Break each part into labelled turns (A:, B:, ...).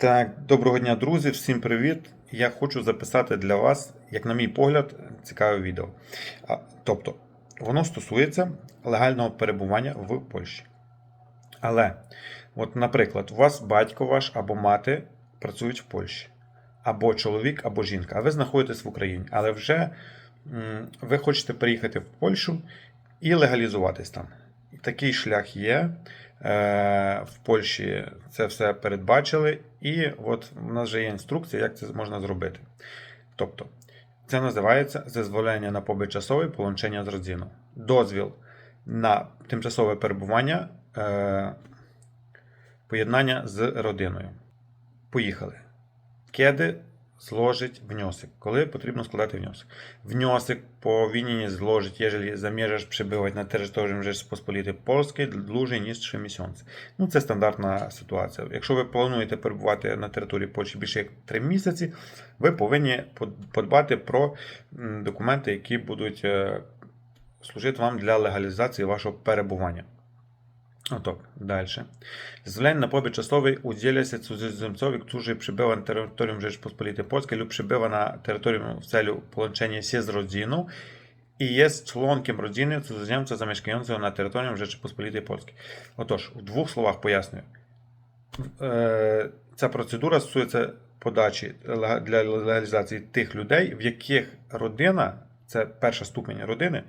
A: Так, доброго дня, друзі, всім привіт. Я хочу записати для вас, як на мій погляд, цікаве відео. Тобто, воно стосується легального перебування в Польщі. Але, от, наприклад, у вас батько ваш або мати працюють в Польщі, або чоловік, або жінка, а ви знаходитесь в Україні, але вже ви хочете приїхати в Польщу і легалізуватись там. Такий шлях є. Е, В Польщі це все передбачили, і от у нас вже є інструкція, як це можна зробити. Тобто, це називається зазволення на побит часовий полончення з родиною. Дозвіл на тимчасове перебування, е, поєднання з родиною. Поїхали. Кеди зложить внесок. Коли потрібно складати внесок. Внесок powinien złożyć, jeżeli zamierzasz przebywać na terytorium Rzeczypospolitej Polskiej dłużej niż 3 miesiące. Ну, це стандартна ситуація. Якщо ви плануєте перебувати на території Польщі більше як 3 місяці, ви повинні подбати про документи, які будуть е, служити вам для легалізації вашого перебування. Ото, далі. Na pobyt czasowy udziela się cudzoziemcowi, który przybywa na terytorium Rzeczypospolitej Polskiej lub przybywa na terytorium w celu połączenia się z rodziną i jest członkiem rodziny cudzoziemca zamieszkającego na terytorium Rzeczypospolitej Polskiej. Отож, в двох словах пояснюю. Е, Ця процедура стосується подачі для легалізації тих людей, в яких родина, це перша ступень родини, е,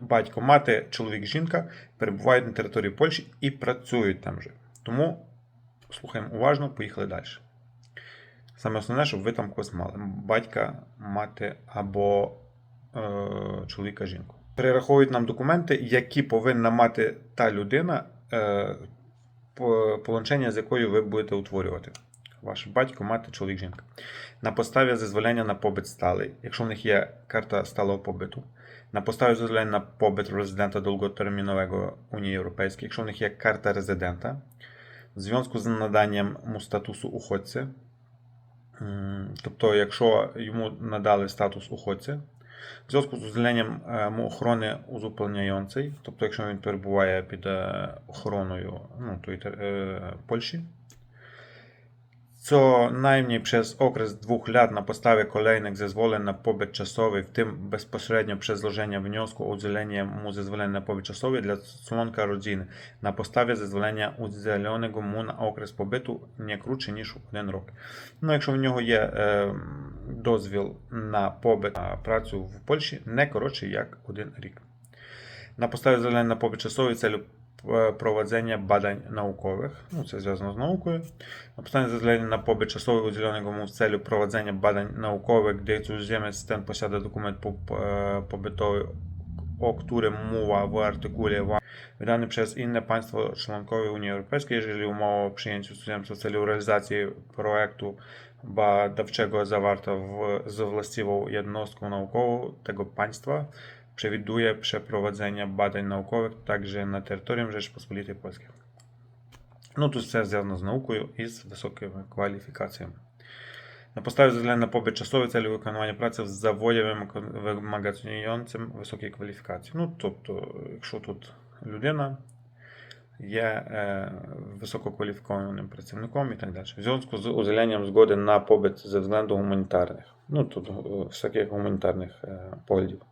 A: батько, мати, чоловік, жінка перебувають на території Польщі і працюють там же. Тому слухаємо уважно, поїхали далі. Саме основне, щоб ви там когось мали: батька, мати або е, чоловіка, жінку. Перераховують нам документи, які повинна мати та людина, е, полончення, з якою ви будете утворювати. Ваш батько, мати, чоловік, жінка. На поставі зазволення на побит сталий, якщо в них є карта сталого побиту. На поставі дозволення на побит резидента довготермінового Унії Європейської, якщо в них є карта резидента, в зв'язку з наданням йому статусу уходця, тобто, якщо йому надали статус уходця, в зв'язку з йому охорони узупиняючий, тобто, якщо він перебуває під охороною ну, тої, е, Польщі, co najmniej przez okres dwóch lat na podstawie kolejnych zezwoleń na pobyt czasowy, w tym bezpośrednio przez złożenie wniosku o udzielenie mu zezwolenia na pobyt czasowy dla członka rodziny na podstawie zezwolenia udzielonego mu na okres pobytu nie krótszy niż один рок. Ну, якщо в нього є е, дозвіл на побит на працю в Польщі не коротше як один рік. На na pobyt czasowy w celu е, prowadzenia badań naukowych, ну це зв'язано з наукою, na podstawie zezwolenia na pobyt czasowy udzielonego mu w celu prowadzenia badań naukowych, gdy cudzoziemiec ten posiada dokument po- e, pobytowy, o którym mowa w artykule wa- wydany przez inne państwo członkowe Unii Europejskiej, jeżeli umowa o przyjęciu cudzoziemca w celu realizacji projektu badawczego zawarta w, z właściwą jednostką naukową tego państwa, przewiduje przeprowadzenie badań naukowych także na terytorium Rzeczypospolitej Polskiej. Ну, тут все зв'язано з наукою і з високими кваліфікаціями. На поставі зазначення на побит часовий цілі виконування праці в заводі вимаг- вимагаюцим високій кваліфікації. Ну, тобто, якщо тут людина є е, висококваліфікованим працівником і так далі. В зв'язку з узеленням згоди на побит за вzględu гуманітарних. Ну, тут е, всяких гуманітарних е, поглядів.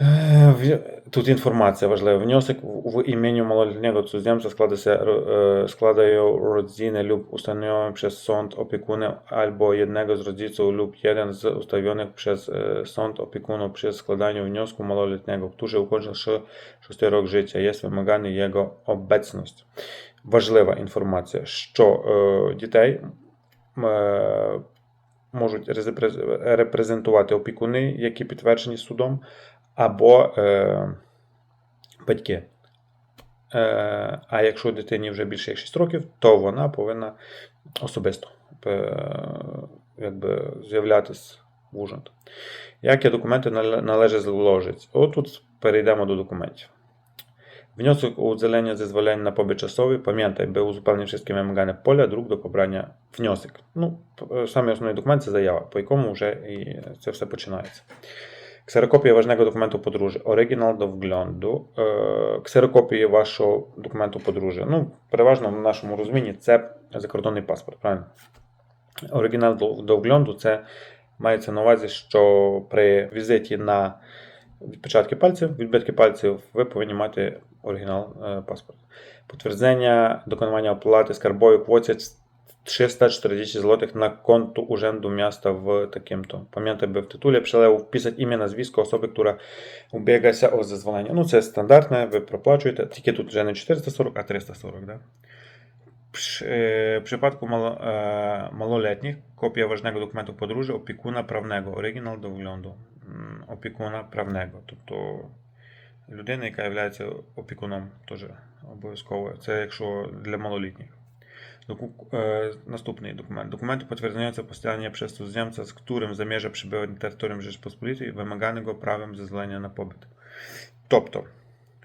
A: Е, Тут інформація важлива. Внесок в в imieniu małoletniego cudzoziemca składa się, e, składają rodziny lub ustanowione przez sąd opiekunem albo jednego z rodziców lub jeden z ustawionych przez e, sąd opiekunów przy składaniu wniosku małoletniego, który ukończył 6 rok życia. Jest wymagana jego obecność. Важлива інформація, що е, дітей е, можуть репрезентувати опікуни, які підтверджені судом, або е, батьки. Е, а якщо дитині вже більше як 6 років, то вона повинна особисто е, якби, з'являтися в Ужгород. Які документи нале- належить зложити? Отут перейдемо до документів. Wniosek o udzielenie zezwolenia na pobyt czasowy, pamiętaj, by uzupełnić wszystkie wymagane poля, druk do pobrania wniosek. Ну, п- самий основний документ це заява, по якому вже і це все починається. Ксерокопія ważnego документу подружжя. Оригінал до вгляду. Ксерокопії вашого документу подружжя. Ну, переважно в нашому розумінні це закордонний паспорт, правильно? Оригінал до, вгляду це мається на увазі, що при візиті на відпечатки пальців, відбитки пальців, ви повинні мати оригінал паспорта. Potwierdzenia dokonywania opłaty skarbowej kwocie 340 zł na konto Urzędu Miasta w takim-to. Pamiętaj, by w tytule przelewu wpisać imię, nazwisko osoby, która ubiega się o zezwolenie. No, це стандартне, ви проплачуєте, тільки тут вже не 440, а 340, да? Przy, e, w przypadku malo, e, małoletnich kopia ważnego dokumentu podróży opiekuna prawnego, oryginał do wglądu м, опікуна правnego, тобто людина, яка є опікуном, теж обов'язково. Це якщо для малолітніх. Doku- e, Następny dokument. Dokumenty potwierdzające posiadanie przez cudzoziemca, z którym zamierza przebywać na terytorium Rzeczypospolitej, wymaganego prawem zezwolenia на pobyt. Тобто,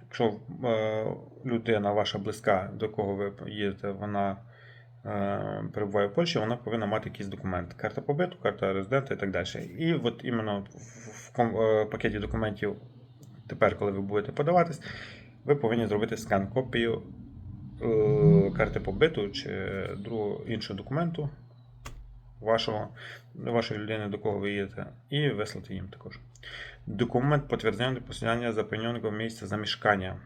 A: якщо е, людина ваша близька, до кого ви їдете, вона е, перебуває в Польщі, вона повинна мати якийсь документ. Карта побиту, карта резидента і так далі. І от іменно в, е, пакеті документів, тепер, коли ви будете подаватись, ви повинні зробити скан копію е, карти побиту чи другого іншого документу вашого, вашої людини, до кого ви їдете, і вислати їм також. Документ posiadanie zapewnionego miejsca zamieszkania.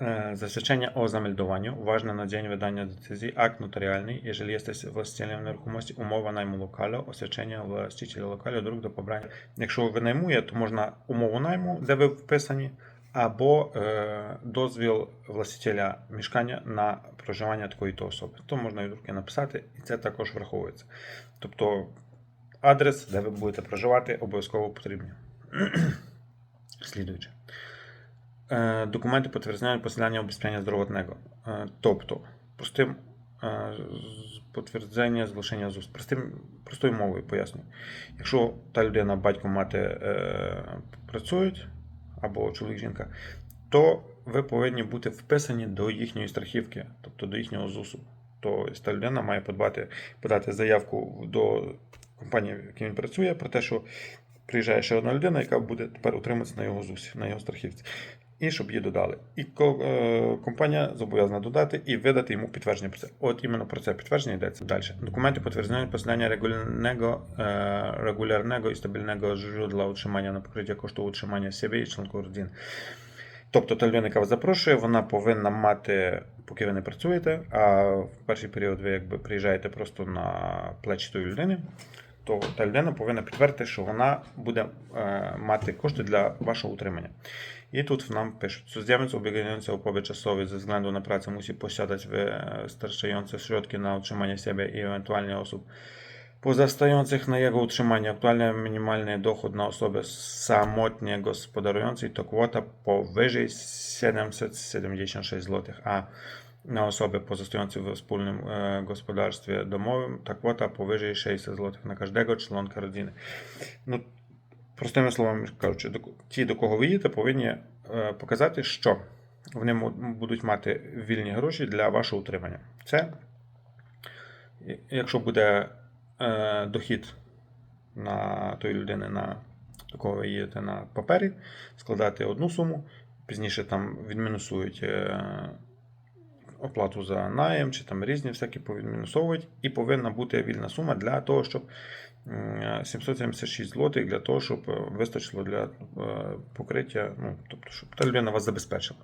A: E, Zaświadczenie o zameldowaniu ważne na dzień wydania decyzji, akt notarialny, jeżeli jesteś właścicielem nieruchomości, umowa najmu lokalu, oświadczenie właściciela lokalu, druk do pobrania. Якщо ви наймує, то можна умову найму, де ви вписані, або е, дозвіл властителя мешкання на проживання такої то особи. То можна і друге написати, і це також враховується. Тобто адрес, де ви будете проживати, обов'язково потрібні. Слідуюче. Е, Документи підтвердження посилання обезпечення здоровотного. Е, Тобто, простим е, підтвердження зглашення ЗУС. Простим, простою мовою пояснюю. Якщо та людина, батько, мати е, працюють, або чоловік, жінка, то ви повинні бути вписані до їхньої страхівки, тобто до їхнього ЗУСу. То та людина має подбати, подати заявку до компанії, в якій він працює, про те, що приїжджає ще одна людина, яка буде тепер утримуватися на його ЗУСі, на його страхівці. І щоб її додали. І е, компанія зобов'язана додати і видати йому підтвердження про це. От іменно про це підтвердження йдеться далі. Документи підтвердження посилання регулярного, е, регулярного і стабільного źródła utrzymania на покриття кошту утримання себе і членку родини. Тобто людина, яка вас запрошує, вона повинна мати, поки ви не працюєте, а в перший період ви якби приїжджаєте просто на плечі тої людини, то та людина повинна підтвердити, що вона буде е, мати кошти для вашого утримання. I tu nam pisze, cudzoziemiec ubiegający o pobyt czasowy ze względu na pracę musi posiadać wystarczające środki na utrzymanie siebie i ewentualnie osób pozostających na jego utrzymanie. Aktualny minimalny dochód na osobę samotnie gospodarującej to kwota powyżej 776 zł, a na osobę pozostającą we wspólnym gospodarstwie domowym ta kwota powyżej 600 zł na każdego członka rodziny. No, Простими словами кажучи, ті, до кого ви їдете, повинні е, показати, що вони будуть мати вільні гроші для вашого утримання. Це, якщо буде е, дохід на тої людини, на, до кого ви їдете на папері, складати одну суму, пізніше там відмінусують е, оплату за найм, чи там різні всякі повідмінусовують, і повинна бути вільна сума для того, щоб 776 злотих для того, щоб е, вистачило для е, покриття, ну, тобто, щоб та людина вас забезпечила.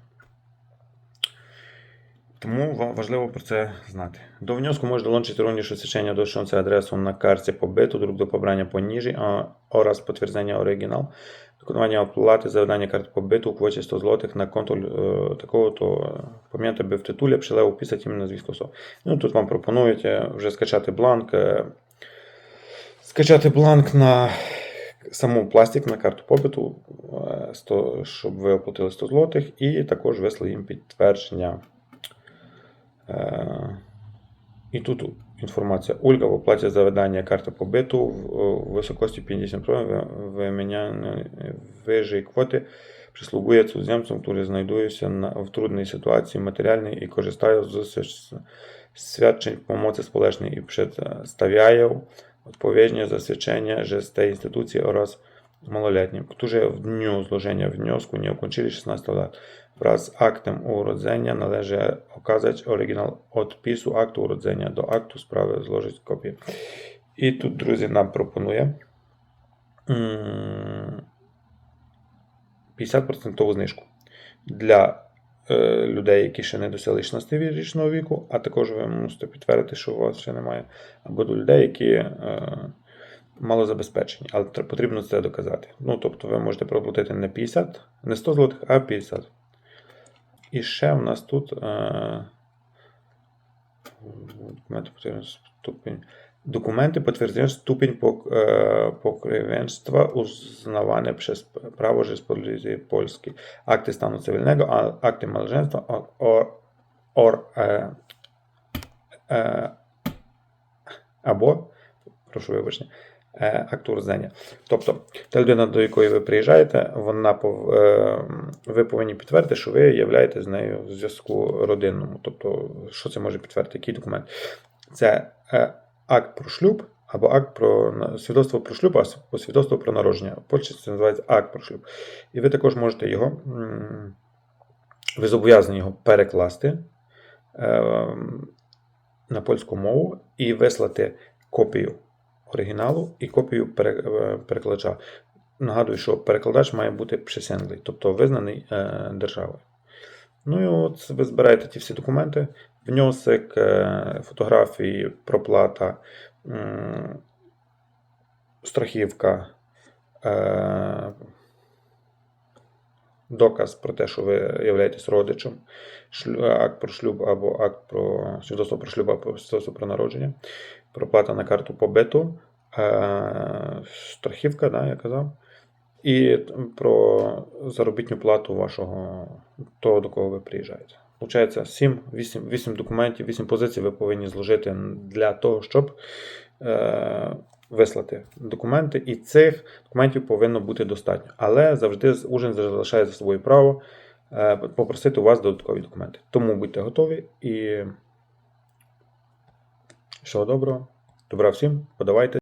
A: Тому важливо про це знати. До внеску може долączyć również oświadczenie dotyczące adresu na karcie pobytu, druk do pobrania poniżej a, oraz potwierdzenia oryginał. Dokonywania opłaty za wydanie kart pobytu w kwocie 100 zł na konto e, такого, то е, пам'ятайте, би в титулі прилево вписати іменно зв'язку особи. Ну, тут вам пропонують е, вже скачати бланк, е, скачати бланк на саму пластик на карту побиту, е, 100, щоб ви оплатили 100 злотих, і також вислали їм підтвердження. Е, І тут інформація. Ольга в оплаті за видання карти побиту в в високості 50 виміняної вижої квоти na, w trudnej sytuacji materialnej i korzystają z s- świadczeń pomocy społecznej i przedstawiają odpowiednie zaświadczenie, że z tej instytucji oraz małoletnim, którzy w dniu złożenia wniosku nie ukończyli 16 lat. Wraz z aktem urodzenia należy okazać oryginał odpisu aktu urodzenia do aktu sprawy, złożyć kopię. I тут, друзі, нам пропонує 50% знижку для е, людей, які ще не досягли 16-річного віку, а також ви мусите підтвердити, що у вас ще немає, або до людей, які е, малозабезпечені, але потрібно це доказати. Ну, тобто ви можете проплатити не 50, не 100 злотих, а 50. І ще в нас тут е, ступінь. Документи підтверджують ступінь е, покровенства uznawane przez prawo Rzeczypospolitej Polskiej. Akty stanu cywilnego, akty małżeństwa o- o- or, e, e, або, прошу вибачення, е, акт уродження. Тобто, та людина, до якої ви приїжджаєте, вона е, ви повинні підтвердити, що ви являєтесь з нею в зв'язку родинному. Тобто, що це може підтвердити? Який документ? Це е, акт про шлюб або акт про свідоцтво про шлюб, або свідоцтво про народження. В Польщі це називається акт про шлюб. І ви також можете його, ви зобов'язані його перекласти на польську мову і вислати копію оригіналу і копію е, перекладача. Нагадую, що перекладач має бути присенглий, тобто визнаний е, державою. Ну і от ви збираєте ті всі документи, внесок, е, фотографії, проплата, страхівка, доказ про те, що ви являєтесь родичем, акт про шлюб або акт про свідоцтво про шлюб або свідоцтво про народження, проплата на карту побиту, е, страхівка, да, я казав, і про заробітну плату вашого того, до кого ви приїжджаєте. Получається 7, 8, 8 документів, 8 позицій ви повинні зложити для того, щоб е, вислати документи, і цих документів повинно бути достатньо. Але завжди ужин залишає за собою право е, попросити у вас додаткові документи. Тому будьте готові і всього доброго. Добра всім, подавайте.